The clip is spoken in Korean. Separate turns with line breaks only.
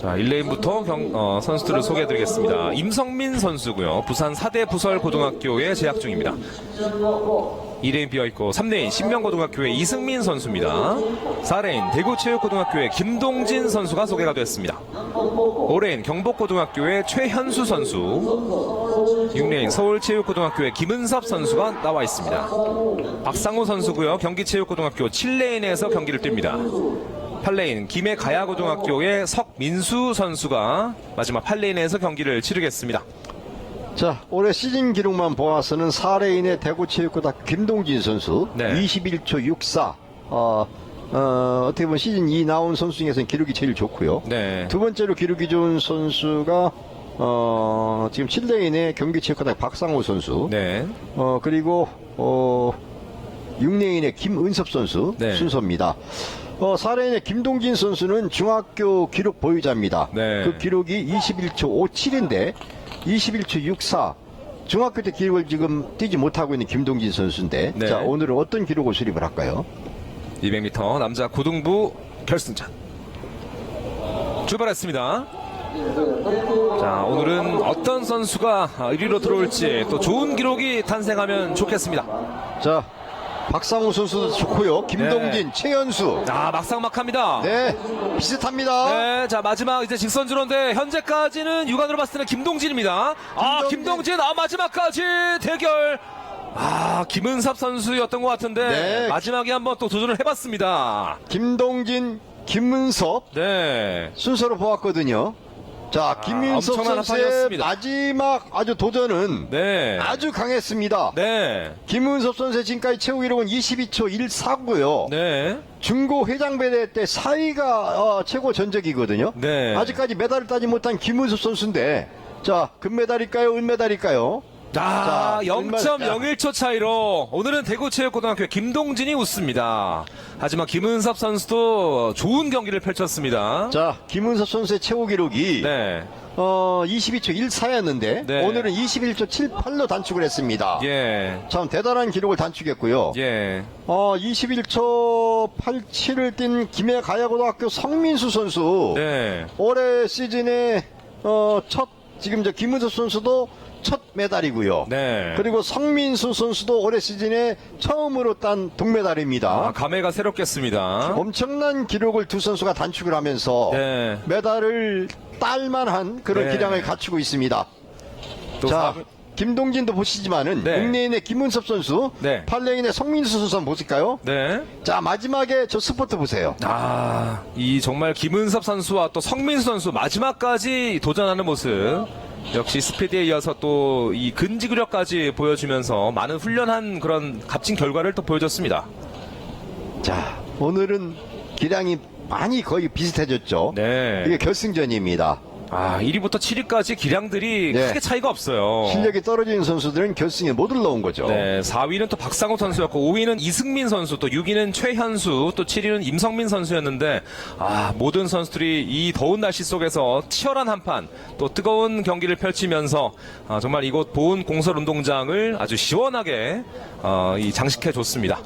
자, 1레인부터 경, 어, 선수들을 소개해드리겠습니다. 임성민 선수고요. 부산 사대 부설 고등학교에 재학 중입니다. 2레인 비어있고 3레인 신명고등학교의 이승민 선수입니다. 4레인 대구체육고등학교의 김동진 선수가 소개가 됐습니다. 5레인 경복고등학교의 최현수 선수 6레인 서울체육고등학교의 김은섭 선수가 나와 있습니다. 박상호 선수고요. 경기체육고등학교 7레인에서 경기를 뜁니다. 8레인 김해 가야고등학교의 석민수 선수가 마지막 8레인에서 경기를 치르겠습니다.
자, 올해 시즌 기록만 보아서는 4레인의 대구체육고등학교 김동진 선수
네.
21초 64. 어, 어, 어떻게 보면 시즌 2 나온 선수 중에서는 기록이 제일 좋고요.
네.
두 번째로 기록이 좋은 선수가 어, 지금 7레인의 경기체육고등학교 박상호 선수.
네.
어, 그리고 어, 6레인의 김은섭 선수
네.
순서입니다. 어, 4레인의 김동진 선수는 중학교 기록 보유자입니다.
네.
그 기록이 21초 57인데 21초 64. 중학교 때 기록을 지금 뛰지 못하고 있는 김동진 선수인데
네.
자 오늘은 어떤 기록을 수립을 할까요?
200m 남자 고등부 결승전 출발했습니다. 자 오늘은 어떤 선수가 1위로 들어올지 또 좋은 기록이 탄생하면 좋겠습니다.
자 박상우 선수도 좋고요. 김동진,
네.
최현수.
아 막상막합니다.
네 비슷합니다.
네, 자 마지막 이제 직선주로인데 현재까지는 육안으로 봤을 때는 김동진입니다. 아
김동진.
김동진 아 마지막까지 대결. 아 김은섭 선수였던 것 같은데
네.
마지막에 한번 또 도전을 해봤습니다.
김동진, 김은섭
네.
순서로 보았거든요. 자, 김윤석
엄청난
선수의
한판이었습니다.
마지막 아주 도전은
네.
아주 강했습니다.
네.
김은섭 선수의 지금까지 최고 기록은 22초 14고요.
네.
중고 회장배대 때 4위가 어, 최고 전적이거든요.
네.
아직까지 메달을 따지 못한 김은섭 선수인데 자, 금메달일까요? 은메달일까요?
자,
자,
0.01초 차이로 오늘은 대구체육고등학교 김동진이 웃습니다. 하지만 김은섭 선수도 좋은 경기를 펼쳤습니다.
자, 김은섭 선수의 최고 기록이
네.
어, 22초 14였는데
네.
오늘은 21초 78로 단축을 했습니다.
예.
참 대단한 기록을 단축했고요.
예.
어, 21초 87을 뛴 김해 가야고등학교 성민수 선수.
네.
올해 시즌에 어, 첫 지금 저 김은섭 선수도 첫 메달이고요.
네.
그리고 성민수 선수도 올해 시즌에 처음으로 딴 동메달입니다.
아, 감회가 새롭겠습니다.
엄청난 기록을 두 선수가 단축을 하면서
네.
메달을 딸만한 그런
네.
기량을 갖추고 있습니다.
또
자,
사-
김동진도 보시지만은
네.
6레인의 김은섭 선수,
네.
8레인의 성민수 선수 한번 보실까요?
네.
자, 마지막에 저 스포트 보세요.
아, 이 정말 김은섭 선수와 또 성민수 선수 마지막까지 도전하는 모습. 역시 스피드에 이어서 또 이 근지구력까지 보여주면서 많은 훈련한 그런 값진 결과를 또 보여줬습니다.
자, 오늘은 기량이 많이 거의 비슷해졌죠.
네.
이게 결승전입니다.
아, 1위부터 7위까지 기량들이
네.
크게 차이가 없어요.
실력이 떨어지는 선수들은 결승에 못 올라온 거죠.
네, 4위는 또 박상호 선수였고 5위는 이승민 선수, 또 6위는 최현수, 또 7위는 임성민 선수였는데 아, 모든 선수들이 이 더운 날씨 속에서 치열한 한판, 또 뜨거운 경기를 펼치면서 아, 정말 이곳 보은 공설 운동장을 아주 시원하게 어, 이 장식해 줬습니다.